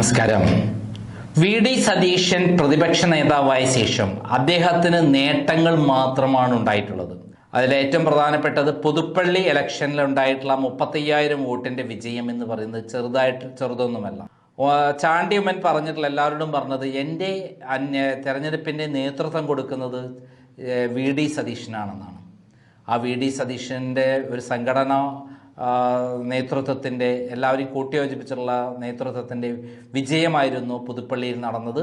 നമസ്കാരം. V D Satheesan പ്രതിപക്ഷ നേതാവായ ശേഷം അദ്ദേഹത്തിന് നേട്ടങ്ങൾ മാത്രമാണ് ഉണ്ടായിട്ടുള്ളത്. അതിൽ ഏറ്റവും പ്രധാനപ്പെട്ടത് പുതുപ്പള്ളി ഇലക്ഷനിൽ ഉണ്ടായിട്ടുള്ള മുപ്പത്തയ്യായിരം വോട്ടിന്റെ വിജയം എന്ന് പറയുന്നത് ചെറുതായിട്ട് ചെറുതൊന്നുമല്ല. ചാണ്ടിയമ്മൻ പറഞ്ഞിട്ടുള്ള എല്ലാവരോടും പറഞ്ഞത് എന്റെ അന്യ തെരഞ്ഞെടുപ്പിന്റെ നേതൃത്വം കൊടുക്കുന്നത് വി ഡി സതീശനാണെന്നാണ്. ആ വി ഡി സതീശന്റെ ഒരു സംഘടന നേതൃത്വത്തിന്റെ എല്ലാവരെയും കൂട്ടിയോജിപ്പിച്ചുള്ള നേതൃത്വത്തിന്റെ വിജയമായിരുന്നു പുതുപ്പള്ളിയിൽ നടന്നത്.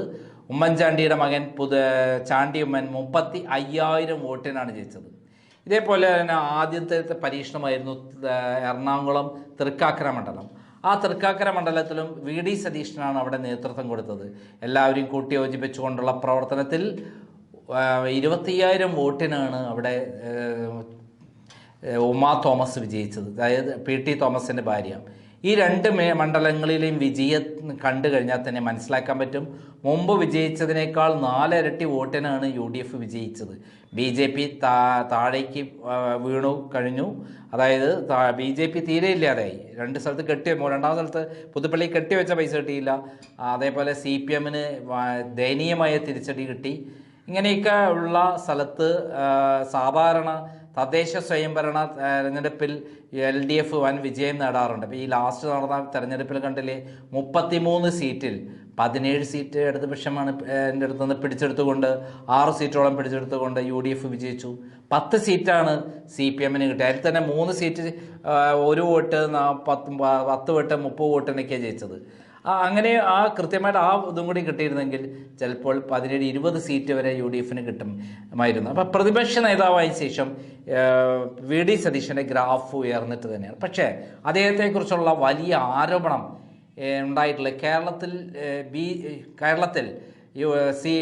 ഉമ്മൻചാണ്ടിയുടെ മകൻ പുതു ചാണ്ടി ഉമ്മൻ മുപ്പത്തി അയ്യായിരം വോട്ടിനാണ് ജയിച്ചത്. ഇതേപോലെ തന്നെ ആദ്യത്തെ പരീക്ഷണമായിരുന്നു എറണാകുളം തൃക്കാക്കര മണ്ഡലം. ആ തൃക്കാക്കര മണ്ഡലത്തിലും വി ഡി സതീശനാണ് അവിടെ നേതൃത്വം കൊടുത്തത്. എല്ലാവരെയും കൂട്ടിയോജിപ്പിച്ചുകൊണ്ടുള്ള പ്രവർത്തനത്തിൽ ആ, ഇരുപത്തയ്യായിരം വോട്ടിനാണ് അവിടെ ഉമാ തോമസ് വിജയിച്ചത്. അതായത് പി ടി തോമസിന്റെ ഭാര്യ. ഈ രണ്ട് മേ മണ്ഡലങ്ങളിലെയും വിജയം കണ്ടു കഴിഞ്ഞാൽ തന്നെ മനസ്സിലാക്കാൻ പറ്റും. മുമ്പ് വിജയിച്ചതിനേക്കാൾ നാലിരട്ടി വോട്ടിനാണ് യു ഡി എഫ് വിജയിച്ചത്. ബി ജെ പി താ താഴേക്ക് വീണു കഴിഞ്ഞു. അതായത് ബി ജെ പി തീരെ ഇല്ലാതായി. രണ്ട് സ്ഥലത്ത് കെട്ടി രണ്ടാം സ്ഥലത്ത് പുതുപ്പള്ളി കെട്ടിവെച്ച പൈസ കിട്ടിയില്ല. അതേപോലെ സി പി എമ്മിന് ദയനീയമായ തിരിച്ചടി കിട്ടി. ഇങ്ങനെയൊക്കെ ഉള്ള സ്ഥലത്ത് സാധാരണ തദ്ദേശ സ്വയംഭരണ തെരഞ്ഞെടുപ്പിൽ എൽ ഡി എഫ് വൻ വിജയം നേടാറുണ്ട്. അപ്പോൾ ഈ ലാസ്റ്റ് നടന്ന തെരഞ്ഞെടുപ്പിൽ കണ്ടില്ലേ മുപ്പത്തിമൂന്ന് സീറ്റിൽ പതിനേഴ് സീറ്റ് ഇടതുപക്ഷമാണ് എന്റെ അടുത്ത് നിന്ന് പിടിച്ചെടുത്തുകൊണ്ട് ആറ് സീറ്റോളം പിടിച്ചെടുത്തുകൊണ്ട് യു ഡി എഫ് വിജയിച്ചു. പത്ത് സീറ്റാണ് സി പി എമ്മിന് കിട്ടിയത്. അതിൽ തന്നെ മൂന്ന് സീറ്റ് ഒരു വോട്ട് പത്ത് പത്ത് വോട്ട് മുപ്പത് വോട്ടിനൊക്കെയാണ് ജയിച്ചത്. അങ്ങനെ ആ കൃത്യമായിട്ട് ആ ഇതും കൂടി കിട്ടിയിരുന്നെങ്കിൽ ചിലപ്പോൾ പതിനേഴ് ഇരുപത് സീറ്റ് വരെ യു ഡി എഫിന് കിട്ടുമായിരുന്നു. അപ്പോൾ പ്രതിപക്ഷ നേതാവായ ശേഷം വി ഡി സതീശന്റെ ഗ്രാഫ് ഉയർന്നിട്ട് തന്നെയാണ്. പക്ഷേ അദ്ദേഹത്തെക്കുറിച്ചുള്ള വലിയ ആരോപണം ഉണ്ടായിട്ടുള്ള കേരളത്തിൽ ബി കേരളത്തിൽ സി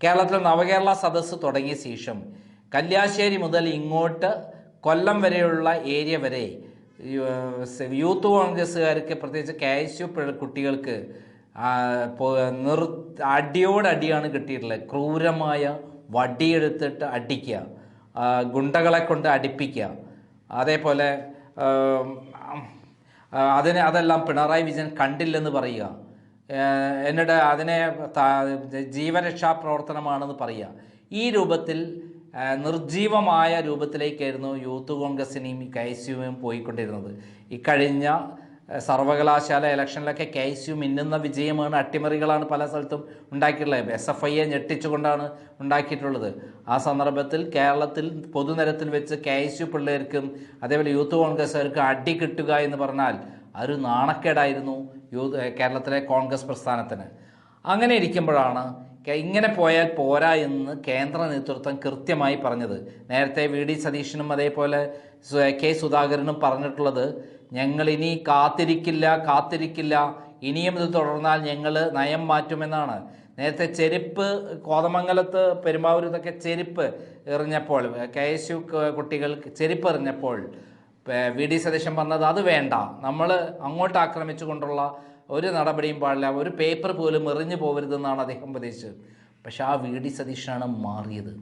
കേരളത്തിൽ നവകേരള സദസ്സ് തുടങ്ങിയ ശേഷം കല്യാശ്ശേരി മുതൽ ഇങ്ങോട്ട് കൊല്ലം വരെയുള്ള ഏരിയ വരെ യൂത്ത് കോൺഗ്രസ്സുകാർക്ക് പ്രത്യേകിച്ച് കാശ്യു കുട്ടികൾക്ക് നിർ അടിയോടടിയാണ് കിട്ടിയിട്ടുള്ളത്. ക്രൂരമായ വടിയെടുത്തിട്ട് അടിക്കുക. ഗുണ്ടകളെ കൊണ്ട് അടിപ്പിക്കുക. അതേപോലെ അതിനെ അതെല്ലാം പിണറായി വിജയൻ കണ്ടില്ലെന്ന് പറയുക. എന്നിട്ട് അതിനെ ജീവരക്ഷാ പ്രവർത്തനമാണെന്ന് പറയുക. ഈ രൂപത്തിൽ നിർജീവമായ രൂപത്തിലേക്കായിരുന്നു യൂത്ത് കോൺഗ്രസിനെയും കെ എസ് യുവും പോയിക്കൊണ്ടിരുന്നത്. ഇക്കഴിഞ്ഞ സർവകലാശാല ഇലക്ഷനിലൊക്കെ കെ എസ് യു മിന്നുന്ന വിജയമാണ് അട്ടിമറികളാണ് പല സ്ഥലത്തും ഉണ്ടാക്കിയിട്ടുള്ളത്. എസ് എഫ് ഐയെ ഞെട്ടിച്ചുകൊണ്ടാണ് ഉണ്ടാക്കിയിട്ടുള്ളത്. ആ സന്ദർഭത്തിൽ കേരളത്തിൽ പൊതുനിരത്തിൽ വെച്ച് കെ എസ് യു പിള്ളേർക്കും അതേപോലെ യൂത്ത് കോൺഗ്രസ്സുകാർക്കും അടി കിട്ടുക എന്ന് പറഞ്ഞാൽ അതൊരു നാണക്കേടായിരുന്നു യൂത്ത് കേരളത്തിലെ കോൺഗ്രസ് പ്രസ്ഥാനത്തിന്. അങ്ങനെ ഇരിക്കുമ്പോഴാണ് ഇങ്ങനെ പോയാൽ പോരാ എന്ന് കേന്ദ്ര നേതൃത്വം കൃത്യമായി പറഞ്ഞത്. നേരത്തെ വി. ഡി. സതീശനും അതേപോലെ കെ. സുധാകരനും പറഞ്ഞിട്ടുള്ളത് ഞങ്ങൾ ഇനി കാത്തിരിക്കില്ല കാത്തിരിക്കില്ല. ഇനിയും ഇത് തുടർന്നാൽ ഞങ്ങൾ നയം മാറ്റുമെന്നാണ്. നേരത്തെ ചെരുപ്പ് കോതമംഗലത്ത് പെരുമ്പാവൂരത്തൊക്കെ ചെരുപ്പ് എറിഞ്ഞപ്പോൾ കെ. എസ്. യു. കുട്ടികൾ ചെരുപ്പ് എറിഞ്ഞപ്പോൾ വി. ഡി. സതീശൻ പറഞ്ഞത് അത് വേണ്ട. നമ്മൾ അങ്ങോട്ട് ആക്രമിച്ചുകൊണ്ടുള്ള ഒരു നടപടിയും പാടില്ല. ഒരു പേപ്പർ പോലും എറിഞ്ഞു പോകരുതെന്നാണ് അദ്ദേഹം ഉപദേശിച്ചത് പക്ഷെ ആ വി ഡി സതീശനാണ് മാറിയത്.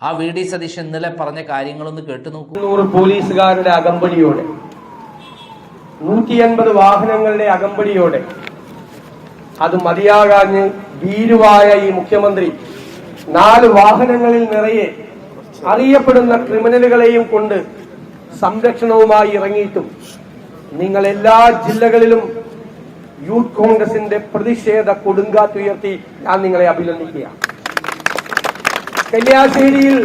ആ വി ഡി സതീശൻ ഇന്നലെ പറഞ്ഞ കാര്യങ്ങളൊന്ന് കേട്ടു നോക്കൂ. നൂറ് പോലീസുകാരുടെ അകമ്പടിയോടെ നൂറ്റി അൻപത് വാഹനങ്ങളുടെ അകമ്പടിയോടെ അത് മതിയാകാഞ്ഞ് ഭീരുവായ ഈ മുഖ്യമന്ത്രി നാല് വാഹനങ്ങളിൽ നിറയെ അറിയപ്പെടുന്ന ക്രിമിനലുകളെയും കൊണ്ട് സംരക്ഷണവുമായി ഇറങ്ങിയിട്ടും നിങ്ങൾ എല്ലാ ജില്ലകളിലും യൂത്ത് കോൺഗ്രസിന്റെ പ്രതിഷേധ കൊടുങ്കാറ്റുയർത്തി ഞാൻ നിങ്ങളെ അഭിനന്ദിക്കുകയാണ് കല്യാശ്ശേരിയിൽ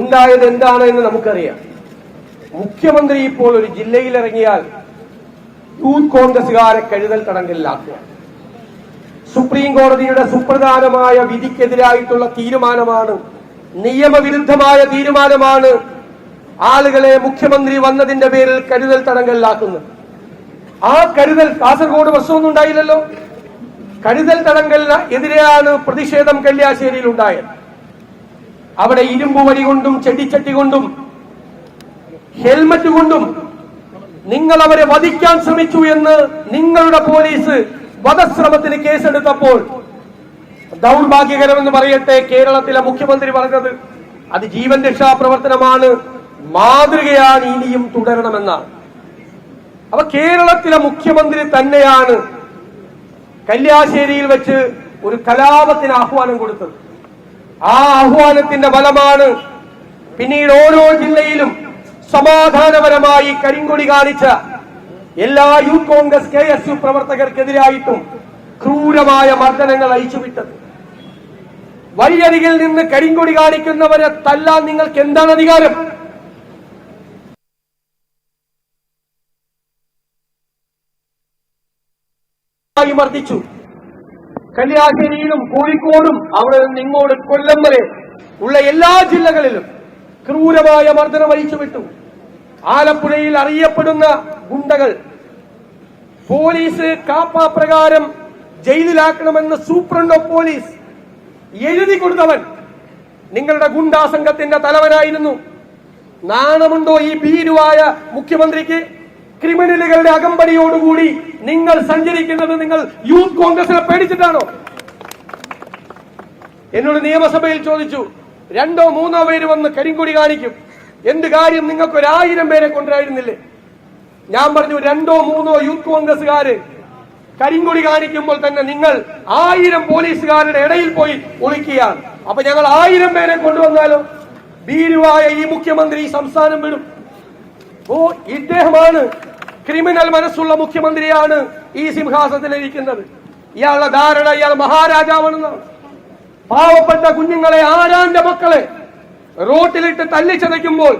ഉണ്ടായത് എന്താണ് എന്ന് നമുക്കറിയാം. മുഖ്യമന്ത്രി ഇപ്പോൾ ഒരു ജില്ലയിൽ ഇറങ്ങിയാൽ യൂത്ത് കോൺഗ്രസുകാരെ കഴുതൽ തടങ്കലിലാക്കുക. സുപ്രീം കോടതിയുടെ സുപ്രധാനമായ വിധിക്കെതിരായിട്ടുള്ള തീരുമാനമാണ് നിയമവിരുദ്ധമായ തീരുമാനമാണ് ആളുകളെ മുഖ്യമന്ത്രി വന്നതിന്റെ പേരിൽ കരുതൽ തടങ്കലിലാക്കുന്നത്. ആ കരുതൽ കാസർഗോഡ് പ്രശ്നമൊന്നും ഉണ്ടായില്ലല്ലോ. കരുതൽ തടങ്കലിന് എതിരെയാണ് പ്രതിഷേധം കല്യാശ്ശേരിയിൽ ഉണ്ടായത്. അവിടെ ഇരുമ്പ് വടി കൊണ്ടും ചെടിച്ചട്ടി കൊണ്ടും ഹെൽമറ്റ് കൊണ്ടും നിങ്ങൾ അവരെ വധിക്കാൻ ശ്രമിച്ചു എന്ന് നിങ്ങളുടെ പോലീസ് വധശ്രമത്തിന് കേസെടുത്തപ്പോൾ ദൗർഭാഗ്യകരമെന്ന് പറയട്ടെ കേരളത്തിലെ മുഖ്യമന്ത്രി പറഞ്ഞത്. അത് ജീവൻ രക്ഷാ പ്രവർത്തനമാണ്. മാതൃകയാണ് ഇനിയും തുടരണമെന്നാണ്. അപ്പൊ കേരളത്തിലെ മുഖ്യമന്ത്രി തന്നെയാണ് കല്യാശ്ശേരിയിൽ വെച്ച് ഒരു കലാപത്തിന് ആഹ്വാനം കൊടുത്തത്. ആ ആഹ്വാനത്തിന്റെ ഫലമാണ് പിന്നീട് ഓരോ ജില്ലയിലും സമാധാനപരമായി കരിങ്കൊടി കാണിച്ച എല്ലാ Youth Congress K S U പ്രവർത്തകർക്കെതിരായിട്ടും ക്രൂരമായ മർദ്ദനങ്ങൾ അയച്ചുവിട്ടത് വഴിയരികിൽ നിന്ന് കരിങ്കൊടി കാണിക്കുന്നവരെ തല്ലാൻ നിങ്ങൾക്ക് എന്താണ് അധികാരം? ആയി മർദ്ദിച്ചു. കല്യാശ്ശേരിയിലും കോഴിക്കോടും അവിടെ നിന്ന് ഇങ്ങോട്ട് കൊല്ലം വരെ ഉള്ള എല്ലാ ജില്ലകളിലും ക്രൂരമായ മർദ്ദനം അഴിച്ചുവിട്ടു. ആലപ്പുഴയിൽ അറിയപ്പെടുന്ന ഗുണ്ടകൾ പോലീസ് കാപ്പ പ്രകാരം ജയിലിലാക്കണമെന്ന് സൂപ്രണ്ട് ഓഫ് പോലീസ് എഴുതി കൊടുത്തവൻ നിങ്ങളുടെ ഗുണ്ടാ സംഘത്തിന്റെ തലവനായിരുന്നു. നാണമുണ്ടോ ഈ ഭീരുവായ മുഖ്യമന്ത്രിക്ക്? ക്രിമിനലുകളുടെ അകമ്പടിയോടുകൂടി നിങ്ങൾ സഞ്ചരിക്കുന്നത് നിങ്ങൾ യൂത്ത് കോൺഗ്രസിനെ പേടിച്ചിട്ടാണോ? എന്നോട് നിയമസഭയിൽ ചോദിച്ചു രണ്ടോ മൂന്നോ പേര് വന്ന് കരിങ്കൊടി കാണിക്കും. എന്ത് കാര്യം നിങ്ങൾക്ക് ഒരായിരം പേരെ കൊണ്ടുവരായിരുന്നില്ലേ? ഞാൻ പറഞ്ഞു രണ്ടോ മൂന്നോ യൂത്ത് കോൺഗ്രസ്സുകാര് കരിങ്കൊടി കാണിക്കുമ്പോൾ തന്നെ നിങ്ങൾ ആയിരം പോലീസുകാരുടെ ഇടയിൽ പോയി ഒളിക്കുകയാണ്. അപ്പൊ ഞങ്ങൾ ആയിരം പേരെ കൊണ്ടുവന്നാലോ? ഭീരുവായ ഈ മുഖ്യമന്ത്രി ഈ സംസ്ഥാനം വിടും. ഓ ഇദ്ദേഹമാണ് ക്രിമിനൽ മനസ്സുള്ള മുഖ്യമന്ത്രിയാണ് ഈ സിംഹാസനത്തിലിരിക്കുന്നത്. ഇയാളുടെ ധാരണ ഇയാൾ മഹാരാജാവാണെന്നാണ്. പാവപ്പെട്ട കുഞ്ഞുങ്ങളെ ആരാന്റെ മക്കളെ റോട്ടിലിട്ട് തല്ലിച്ചതയ്ക്കുമ്പോൾ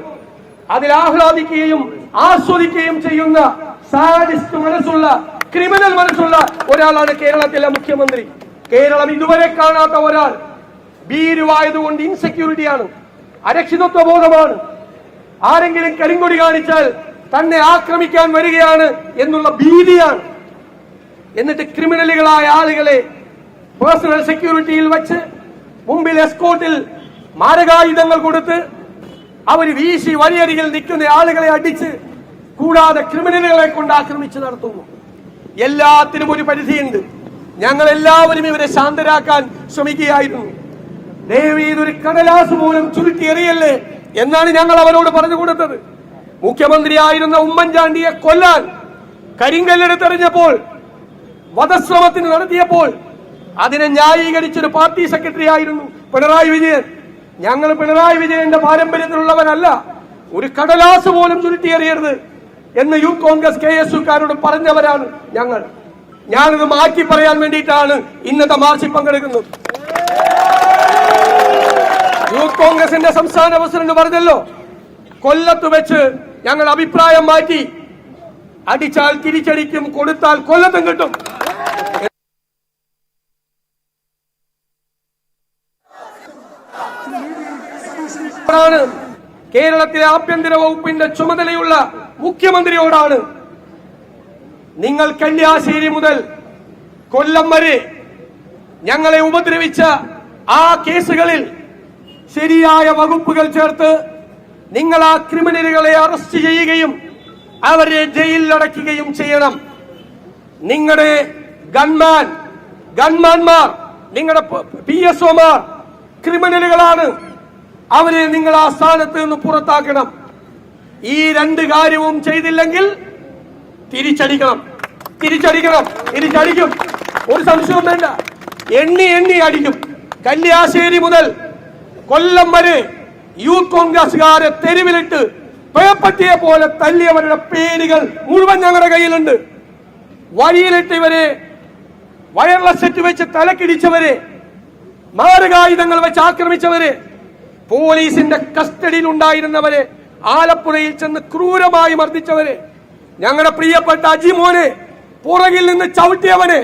അതിൽ ആഹ്ലാദിക്കുകയും ആസ്വദിക്കുകയും ചെയ്യുന്ന സാഡിസ്റ്റ് മനസ്സുള്ള ക്രിമിനൽ മനസ്സുള്ള ഒരാളാണ് കേരളത്തിലെ മുഖ്യമന്ത്രി. കേരളം ഇതുവരെ കാണാത്ത ഒരാൾ ഭീരുവായതുകൊണ്ട് ഇൻസെക്യൂരിറ്റിയാണ് അരക്ഷിതത്വ ബോധമാണ് ആരെങ്കിലും കരിങ്കൊടി കാണിച്ചാൽ തന്നെ ആക്രമിക്കാൻ വരികയാണ് എന്നുള്ള ഭീതിയാണ്. എന്നിട്ട് ക്രിമിനലുകളായ ആളുകളെ പേഴ്സണൽ സെക്യൂരിറ്റിയിൽ വച്ച് മുമ്പിൽ എസ്കോട്ടിൽ മാരകായുധങ്ങൾ കൊടുത്ത് അവർ വീശി വഴിയരികിൽ നിൽക്കുന്ന ആളുകളെ അടിച്ച് കൂടാതെ ക്രിമിനലുകളെ കൊണ്ട് ആക്രമിച്ച് നടത്തുന്നു. എല്ലാത്തിനും ഒരു പരിധിയുണ്ട്. ഞങ്ങൾ എല്ലാവരും ഇവരെ ശാന്തരാക്കാൻ ശ്രമിക്കുകയായിരുന്നു. ഇതൊരു കടലാസ് പോലും ചുരുട്ടിയെറിയല്ലേ എന്നാണ് ഞങ്ങൾ അവരോട് പറഞ്ഞു കൊടുത്തത്. മുഖ്യമന്ത്രിയായിരുന്ന ഉമ്മൻചാണ്ടിയെ കൊല്ലാൻ കരിങ്കല്ലെടുത്തെറിഞ്ഞപ്പോൾ വധശ്രമത്തിന് നടത്തിയപ്പോൾ അതിനെ ന്യായീകരിച്ചൊരു പാർട്ടി സെക്രട്ടറി ആയിരുന്നു പിണറായി വിജയൻ. ഞങ്ങൾ പിണറായി വിജയന്റെ പാരമ്പര്യത്തിലുള്ളവരല്ല. ഒരു കടലാസ് പോലും ചുരുട്ടിയെറിയരുത് എന്ന് യു കോൺഗ്രസ് കെ എസ് യുക്കാരോട് പറഞ്ഞവരാണ് ഞങ്ങൾ. ഞാനിത് മാറ്റി പറയാൻ വേണ്ടിയിട്ടാണ് ഇന്നത്തെ മാർച്ചിൽ പങ്കെടുക്കുന്നത്. യൂത്ത് കോൺഗ്രസിന്റെ സംസ്ഥാന പ്രസിഡന്റ് പറഞ്ഞല്ലോ കൊല്ലത്ത് വെച്ച് ഞങ്ങൾ അഭിപ്രായം മാറ്റി. അടിച്ചാൽ തിരിച്ചടിക്കും കൊടുത്താൽ കൊല്ലത്തും കിട്ടും. കേരളത്തിലെ ആഭ്യന്തര വകുപ്പിന്റെ ചുമതലയുള്ള മുഖ്യമന്ത്രിയോടാണ്. നിങ്ങൾ കല്യാശ്ശേരി മുതൽ കൊല്ലം വരെ ഞങ്ങളെ ഉപദ്രവിച്ച ആ കേസുകളിൽ ശരിയായ വകുപ്പുകൾ ചേർത്ത് നിങ്ങൾ ആ ക്രിമിനലുകളെ അറസ്റ്റ് ചെയ്യുകയും അവരെ ജയിലിൽ ജയിലിലടയ്ക്കുകയും ചെയ്യണം. നിങ്ങളുടെ ഗൺമാൻ ഗൺമാൻമാർ നിങ്ങളുടെ പി എസ് ഒമാർ ക്രിമിനലുകളാണ്. അവരെ നിങ്ങൾ ആ സ്ഥാനത്ത് നിന്ന് പുറത്താക്കണം. ഈ രണ്ട് കാര്യവും ചെയ്തില്ലെങ്കിൽ തിരിച്ചടിക്കണം. തിരിച്ചടിക്കണം. തിരിച്ചടിക്കും. ഒരു സംശയവും വേണ്ട. എണ്ണി എണ്ണി അടിക്കും. കല്യാശ്ശേരി മുതൽ കൊല്ലം വരെ യൂത്ത് കോൺഗ്രസുകാരെ തെരുവിലിട്ട് പേപ്പട്ടിയെ പോലെ തല്ലിയവരുടെ പേരുകൾ മുഴുവൻ ഞങ്ങളുടെ കയ്യിലുണ്ട്. വഴിയിലിട്ട് ഇവരെ വയർലെസ് സെറ്റ് വെച്ച് തലക്കിടിച്ചവരെ മാരകായുധങ്ങൾ വെച്ച് ആക്രമിച്ചവരെ പോലീസിന്റെ കസ്റ്റഡിയിൽ ഉണ്ടായിരുന്നവരെ ആലപ്പുഴയിൽ ചെന്ന് ക്രൂരമായി മർദ്ദിച്ചവരെ ഞങ്ങളുടെ പ്രിയപ്പെട്ട അജിമോനെ പുറകിൽ നിന്ന് ചവിട്ടിയവനെ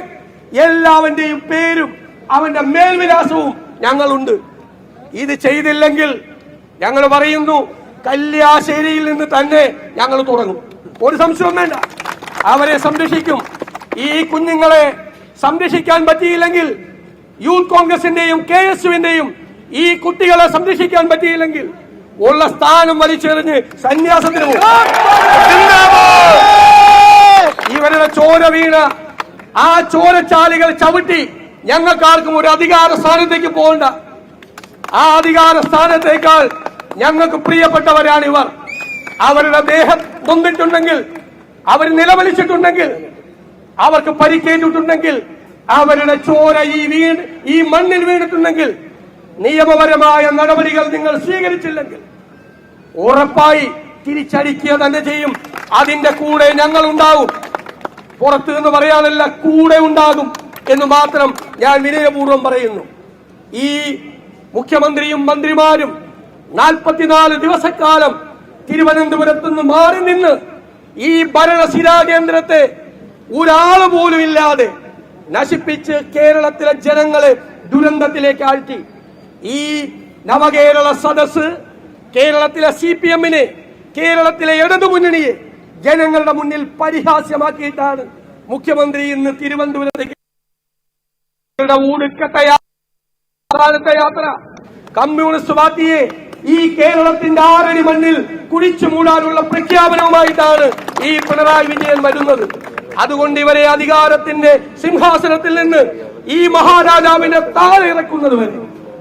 എല്ലാവന്റെയും പേരും അവന്റെ മേൽവിലാസവും ഞങ്ങളുണ്ട്. ഇത് ചെയ്തില്ലെങ്കിൽ ഞങ്ങൾ പറയുന്നു കല്യാശ്ശേരിയിൽ നിന്ന് തന്നെ ഞങ്ങൾ തുടങ്ങും. ഒരു സംശയവും വേണ്ട. അവരെ സംരക്ഷിക്കും. ഈ കുഞ്ഞുങ്ങളെ സംരക്ഷിക്കാൻ പറ്റിയില്ലെങ്കിൽ യൂത്ത് കോൺഗ്രസിന്റെയും കെ എസ് യുവിന്റെയും ഈ കുട്ടികളെ സംരക്ഷിക്കാൻ പറ്റിയില്ലെങ്കിൽ ഉള്ള സ്ഥാനം വലിച്ചെറിഞ്ഞ് സന്യാസത്തിന് ഇവരുടെ ചോര വീണ ആ ചോരച്ചാലുകൾ ചവിട്ടി ഞങ്ങൾക്കാർക്കും ഒരു അധികാര സ്ഥാനത്തേക്ക് പോകണ്ട. ആ അധികാര സ്ഥാനത്തേക്കാൾ ഞങ്ങൾക്ക് പ്രിയപ്പെട്ടവരാണ് ഇവർ. അവരുടെ ദേഹം നൊന്നിട്ടുണ്ടെങ്കിൽ അവർ നിലവിളിച്ചിട്ടുണ്ടെങ്കിൽ അവർക്ക് പരിക്കേറ്റിട്ടുണ്ടെങ്കിൽ അവരുടെ ചോര ഈ വീട് ഈ മണ്ണിൽ വീണിട്ടുണ്ടെങ്കിൽ നിയമപരമായ നടപടികൾ നിങ്ങൾ സ്വീകരിച്ചില്ലെങ്കിൽ ഉറപ്പായി തിരിച്ചടിക്കുക തന്നെ ചെയ്യും. അതിന്റെ കൂടെ ഞങ്ങൾ ഉണ്ടാവും പുറത്തു നിന്ന് പറയാനല്ല കൂടെ ഉണ്ടാകും എന്ന് മാത്രം ഞാൻ വിനയപൂർവം പറയുന്നു. ഈ മുഖ്യമന്ത്രിയും മന്ത്രിമാരും നാൽപ്പത്തിനാല് ദിവസക്കാലം തിരുവനന്തപുരത്ത് നിന്ന് മാറി നിന്ന് ഈ ഭരണശിലാ കേന്ദ്രത്തെ ഒരാൾ പോലും ഇല്ലാതെ നശിപ്പിച്ച് കേരളത്തിലെ ജനങ്ങളെ ദുരന്തത്തിലേക്ക് ആഴ്ത്തി. ഈ നവകേരള സദസ് കേരളത്തിലെ സി പി എമ്മിനെ കേരളത്തിലെ ഇടതുമുന്നണിയെ ജനങ്ങളുടെ മുന്നിൽ പരിഹാസ്യമാക്കിയിട്ടാണ് മുഖ്യമന്ത്രി ഇന്ന് തിരുവനന്തപുരത്തേക്ക് യാത്ര. കമ്മ്യൂണിസ്റ്റ് പാർട്ടിയെ ഈ കേരളത്തിന്റെ ആറടി മണ്ണിൽ കുഴിച്ചു മൂടാനുള്ള പ്രഖ്യാപനവുമായിട്ടാണ് ഈ പിണറായി വിജയൻ വരുന്നത്. അതുകൊണ്ട് ഇവരെ അധികാരത്തിന്റെ സിംഹാസനത്തിൽ നിന്ന് ഈ മഹാരാജാവിനെ താഴെ ഇറക്കുന്നത് വരെ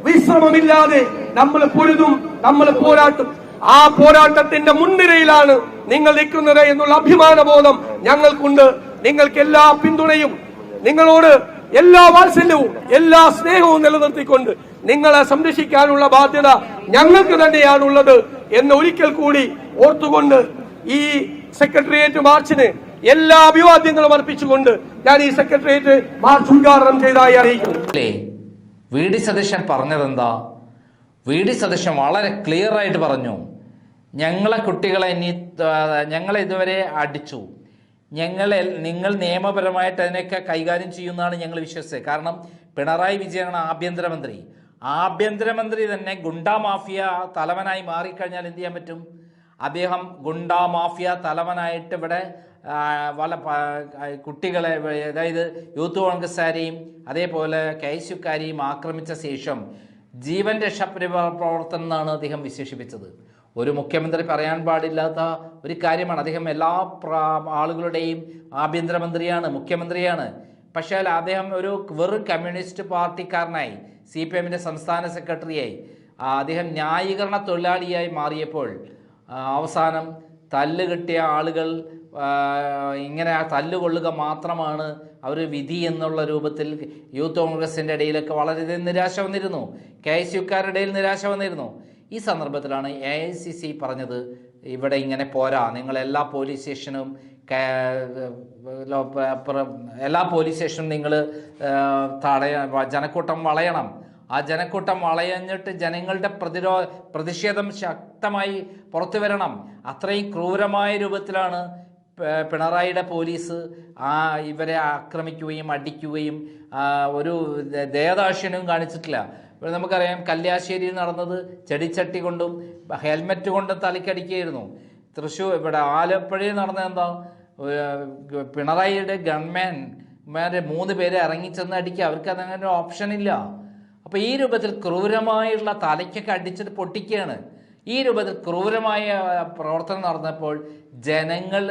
വിശ്രമമില്ലാതെ നമ്മൾ പൊരുതും നമ്മൾ പോരാട്ടും. ആ പോരാട്ടത്തിന്റെ മുൻനിരയിലാണ് നിങ്ങൾ നിൽക്കുന്നത് എന്നുള്ള അഭിമാന ബോധം ഞങ്ങൾക്കുണ്ട്. നിങ്ങൾക്ക് എല്ലാ പിന്തുണയും നിങ്ങളോട് എല്ലാ വാത്സല്യവും എല്ലാ സ്നേഹവും നിലനിർത്തിക്കൊണ്ട് നിങ്ങളെ സംരക്ഷിക്കാനുള്ള ബാധ്യത ഞങ്ങൾക്ക് തന്നെയാണുള്ളത് എന്ന് ഒരിക്കൽ കൂടി ഓർത്തുകൊണ്ട് ഈ സെക്രട്ടേറിയറ്റ് മാർച്ചിന് എല്ലാ അഭിവാദ്യങ്ങളും അർപ്പിച്ചുകൊണ്ട് ഞാൻ ഈ സെക്രട്ടേറിയറ്റ് മാർച്ച് ഉദ്ഘാടനം ചെയ്തതായി അറിയിക്കുന്നു. വി ഡി സതീശൻ പറഞ്ഞതെന്താ? വി ഡി സതീശൻ വളരെ ക്ലിയർ ആയിട്ട് പറഞ്ഞു. ഞങ്ങളെ കുട്ടികളെ ഇനി ഞങ്ങളെ ഇതുവരെ അടിച്ചു. ഞങ്ങളെ നിങ്ങൾ നിയമപരമായിട്ട് അതിനൊക്കെ കൈകാര്യം ചെയ്യുന്നതാണ് ഞങ്ങൾ വിശ്വസിച്ചത്. കാരണം പിണറായി വിജയനാണ് ആഭ്യന്തരമന്ത്രി. ആഭ്യന്തരമന്ത്രി തന്നെ ഗുണ്ടാ മാഫിയ തലവനായി മാറിക്കഴിഞ്ഞാൽ എന്ത് ചെയ്യാൻ പറ്റും? അദ്ദേഹം ഗുണ്ടാ മാഫിയ തലവനായിട്ട് ഇവിടെ വല കുട്ടികളെ അതായത് യൂത്ത് കോൺഗ്രസ്സുകാരെയും അതേപോലെ കൈശുക്കാരെയും ആക്രമിച്ച ശേഷം ജീവൻ രക്ഷാപ്രവ- പ്രവർത്തനം എന്നാണ് അദ്ദേഹം വിശേഷിപ്പിച്ചത്. ഒരു മുഖ്യമന്ത്രി പറയാൻ പാടില്ലാത്ത ഒരു കാര്യമാണ്. അദ്ദേഹം എല്ലാ ആളുകളുടെയും ആഭ്യന്തരമന്ത്രിയാണ് മുഖ്യമന്ത്രിയാണ്. പക്ഷേ അദ്ദേഹം ഒരു വെറും കമ്മ്യൂണിസ്റ്റ് പാർട്ടിക്കാരനായി സി പി എമ്മിന്റെ സംസ്ഥാന സെക്രട്ടറിയായി. അദ്ദേഹം ന്യായീകരണ തൊഴിലാളിയായി മാറിയപ്പോൾ അവസാനം തല്ല് കിട്ടിയ ആളുകൾ ഇങ്ങനെ ആ തല്ല് കൊള്ളുക മാത്രമാണ് അവർ വിധി എന്നുള്ള രൂപത്തിൽ യൂത്ത് കോൺഗ്രസിന്റെ ഇടയിലൊക്കെ വളരെയധികം നിരാശ വന്നിരുന്നു. കെ എസ് യുക്കാരുടെ ഇടയിൽ നിരാശ വന്നിരുന്നു. ഈ സന്ദർഭത്തിലാണ് എ ഐ സി സി പറഞ്ഞത് ഇവിടെ ഇങ്ങനെ പോരാ നിങ്ങൾ എല്ലാ പോലീസ് സ്റ്റേഷനും എല്ലാ പോലീസ് സ്റ്റേഷനും നിങ്ങൾ തടയ ജനക്കൂട്ടം വളയണം. ആ ജനക്കൂട്ടം വളയഞ്ഞിട്ട് ജനങ്ങളുടെ പ്രതിരോ പ്രതിഷേധം ശക്തമായി പുറത്തു വരണം. അത്രയും ക്രൂരമായ രൂപത്തിലാണ് പിണറായിയുടെ പോലീസ് ആ ഇവരെ ആക്രമിക്കുകയും അടിക്കുകയും ഒരു ദയദാക്ഷിണ്യവും കാണിച്ചിട്ടില്ല. ഇവിടെ നമുക്കറിയാം കല്യാശ്ശേരിയിൽ നടന്നത് ചെടിച്ചട്ടി കൊണ്ടും ഹെൽമെറ്റ് കൊണ്ടും തലക്കടിക്കുകയായിരുന്നു തൃശ്ശൂർ ഇവിടെ ആലപ്പുഴയിൽ നടന്നത് എന്താ? പിണറായിയുടെ മാരെ മൂന്ന് പേരെ ഇറങ്ങിച്ചെന്ന് അടിക്കുക അവർക്ക് അതങ്ങനെ ഒരു ഓപ്ഷൻ ഇല്ല. അപ്പോൾ ഈ രൂപത്തിൽ ക്രൂരമായുള്ള തലയ്ക്കൊക്കെ അടിച്ചിട്ട് പൊട്ടിക്കുകയാണ് ഈ രൂപത്തിൽ ക്രൂരമായ പ്രവർത്തനം നടന്നപ്പോൾ ജനങ്ങൾ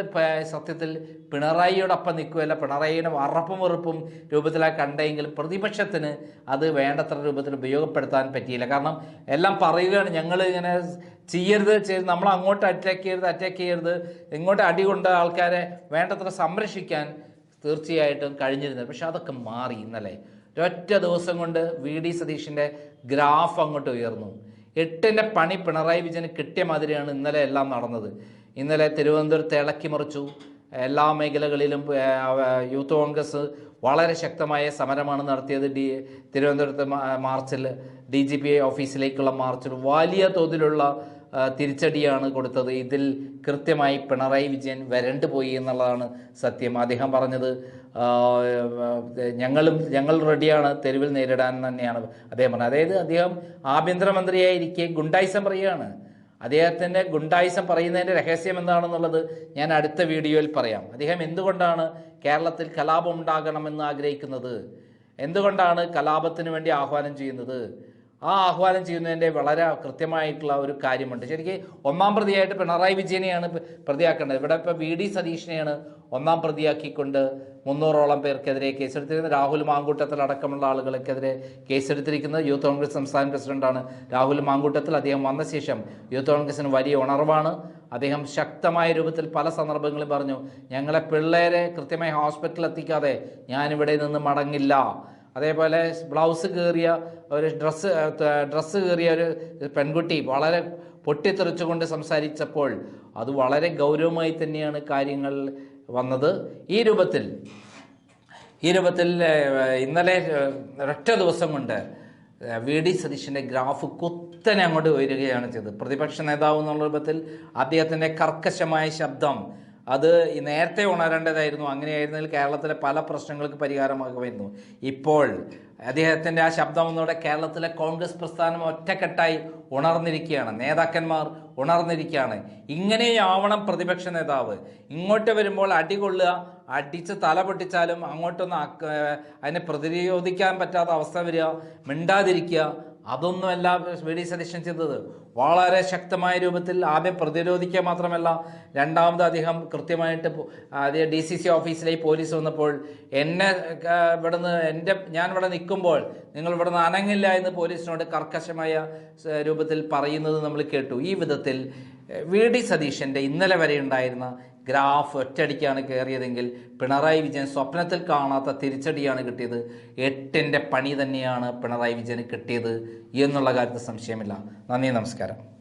സത്യത്തിൽ പിണറായിയോടൊപ്പം നിൽക്കുകയല്ല പിണറായിയുടെ അറപ്പും വെറുപ്പും രൂപത്തിലായി കണ്ടെങ്കിൽ പ്രതിപക്ഷത്തിന് അത് വേണ്ടത്ര രൂപത്തിൽ ഉപയോഗപ്പെടുത്താൻ പറ്റിയില്ല. കാരണം എല്ലാം പറയുകയാണ് ഞങ്ങൾ ഇങ്ങനെ ചെയ്യരുത് ചെയ്ത് നമ്മൾ അങ്ങോട്ട് അറ്റാക്ക് ചെയ്യരുത് അറ്റാക്ക് ചെയ്യരുത്. ഇങ്ങോട്ട് അടി കൊണ്ട ആൾക്കാരെ വേണ്ടത്ര സംരക്ഷിക്കാൻ തീർച്ചയായിട്ടും കഴിഞ്ഞിരുന്നത്. പക്ഷെ അതൊക്കെ മാറി ഇന്നലെ. ഒരൊറ്റ ദിവസം കൊണ്ട് വി ഡി സതീഷിന്റെ ഗ്രാഫ് അങ്ങോട്ട് ഉയർന്നു. എട്ടിന്റെ പണി പിണറായി വിജയന് കിട്ടിയ മാതിരിയാണ് ഇന്നലെ എല്ലാം നടന്നത്. ഇന്നലെ തിരുവനന്തപുരത്ത് ഇളക്കി മറിച്ചു. എല്ലാ മേഖലകളിലും യൂത്ത് കോൺഗ്രസ് വളരെ ശക്തമായ സമരമാണ് നടത്തിയത്. ഡി തിരുവനന്തപുരത്ത് മാർച്ചിൽ ഡി ജി പി ഓഫീസിലേക്കുള്ള മാർച്ചിൽ വലിയ തോതിലുള്ള തിരിച്ചടിയാണ് കൊടുത്തത്. ഇതിൽ കൃത്യമായി പിണറായി വിജയൻ വരണ്ടു പോയി എന്നുള്ളതാണ് സത്യം. അദ്ദേഹം പറഞ്ഞത് ഞങ്ങളും ഞങ്ങൾ റെഡിയാണ് തെരുവിൽ നേരിടാൻ തന്നെയാണ്. അദ്ദേഹം പറഞ്ഞത്. അതായത് അദ്ദേഹം ആഭ്യന്തരമന്ത്രിയായിരിക്കെ ഗുണ്ടായിസം പറയുകയാണ്. അദ്ദേഹത്തിന്റെ ഗുണ്ടായിസം പറയുന്നതിന്റെ രഹസ്യം എന്താണെന്നുള്ളത് ഞാൻ അടുത്ത വീഡിയോയിൽ പറയാം. അദ്ദേഹം എന്തുകൊണ്ടാണ് കേരളത്തിൽ കലാപം ഉണ്ടാകണമെന്ന് ആഗ്രഹിക്കുന്നത്? എന്തുകൊണ്ടാണ് കലാപത്തിന് വേണ്ടി ആഹ്വാനം ചെയ്യുന്നത്? ആ ആഹ്വാനം ചെയ്യുന്നതിന്റെ വളരെ കൃത്യമായിട്ടുള്ള ഒരു കാര്യമുണ്ട്. ശരിക്കും ഒന്നാം പ്രതിയായിട്ട് പിണറായി വിജയനെയാണ് പ്രതിയാക്കേണ്ടത്. ഇവിടെ ഇപ്പോൾ വി ഡി സതീഷിനെയാണ് ഒന്നാം പ്രതിയാക്കിക്കൊണ്ട് മുന്നൂറോളം പേർക്കെതിരെ കേസെടുത്തിരിക്കുന്നത്. രാഹുൽ മാങ്കൂട്ടത്തിൽ അടക്കമുള്ള ആളുകൾക്കെതിരെ കേസെടുത്തിരിക്കുന്നത് യൂത്ത് കോൺഗ്രസ് സംസ്ഥാന പ്രസിഡന്റാണ് രാഹുൽ മാങ്കൂട്ടത്തിൽ. അദ്ദേഹം വന്ന ശേഷം യൂത്ത് കോൺഗ്രസിന് വലിയ ഉണർവാണ്. അദ്ദേഹം ശക്തമായ രൂപത്തിൽ പല സന്ദർഭങ്ങളും പറഞ്ഞു ഞങ്ങളെ പിള്ളേരെ കൃത്യമായി ഹോസ്പിറ്റലിൽ എത്തിക്കാതെ ഞാനിവിടെ നിന്ന് മടങ്ങില്ല. അതേപോലെ ബ്ലൗസ് കീറിയ ഒരു ഡ്രസ്സ് ഡ്രസ്സ് കീറിയ ഒരു പെൺകുട്ടി വളരെ പൊട്ടിത്തെറിച്ചുകൊണ്ട് സംസാരിച്ചപ്പോൾ അത് വളരെ ഗൗരവമായി തന്നെയാണ് കാര്യങ്ങൾ വന്നത്. ഈ രൂപത്തിൽ ഈ രൂപത്തിൽ ഇന്നലെ ഒരൊറ്റ ദിവസം കൊണ്ട് വി. ഡി. സതീഷിന്റെ ഗ്രാഫ് കുത്തനെ അങ്ങോട്ട് ഉയരുകയാണ് ചെയ്തത്. പ്രതിപക്ഷ നേതാവ് എന്നുള്ള രൂപത്തിൽ അദ്ദേഹത്തിന്റെ കർക്കശമായ ശബ്ദം അത് നേരത്തെ ഉണരേണ്ടതായിരുന്നു. അങ്ങനെയായിരുന്നെങ്കിൽ കേരളത്തിലെ പല പ്രശ്നങ്ങൾക്ക് പരിഹാരമാകുമായിരുന്നു ഇപ്പോൾ അദ്ദേഹത്തിന്റെ ആ ശബ്ദം ഒന്നുകൂടെ കേരളത്തിലെ കോൺഗ്രസ് പ്രസ്ഥാനം ഒറ്റക്കെട്ടായി ഉണർന്നിരിക്കുകയാണ്. നേതാക്കന്മാർ ഉണർന്നിരിക്കുകയാണ്. ഇങ്ങനെയാവണം പ്രതിപക്ഷ നേതാവ്. ഇങ്ങോട്ട് വരുമ്പോൾ അടികൊള്ളുക അടിച്ച് തല പൊട്ടിച്ചാലും അങ്ങോട്ടൊന്ന് അതിനെ പ്രതിരോധിക്കാൻ പറ്റാത്ത അവസ്ഥ വരിക മിണ്ടാതിരിക്കുക അതൊന്നുമല്ല വി ഡി സതീശൻ ചെയ്തത്. വളരെ ശക്തമായ രൂപത്തിൽ ആദ്യം പ്രതിരോധിക്കുക മാത്രമല്ല രണ്ടാമത് അദ്ദേഹം കൃത്യമായിട്ട് ആദ്യം ഡി സി സി ഓഫീസിലേക്ക് പോലീസ് വന്നപ്പോൾ എന്നെ ഇവിടുന്ന് എന്റെ ഞാൻ ഇവിടെ നിൽക്കുമ്പോൾ നിങ്ങൾ ഇവിടുന്ന് അനങ്ങില്ല എന്ന് പോലീസിനോട് കർക്കശമായ രൂപത്തിൽ പറയുന്നത് നമ്മൾ കേട്ടു. ഈ വിധത്തിൽ വി ഡി സതീശന്റെ ഇന്നലെ വരെ ഉണ്ടായിരുന്ന ഗ്രാഫ് ഒറ്റയടിക്കാണ് കയറിയതെങ്കിൽ പിണറായി വിജയൻ സ്വപ്നത്തിൽ കാണാത്ത തിരിച്ചടിയാണ് കിട്ടിയത്. എട്ടിന്റെ പണി തന്നെയാണ് പിണറായി വിജയന് കിട്ടിയത് എന്നുള്ള കാര്യത്തിൽ സംശയമില്ല. നന്ദി നമസ്കാരം.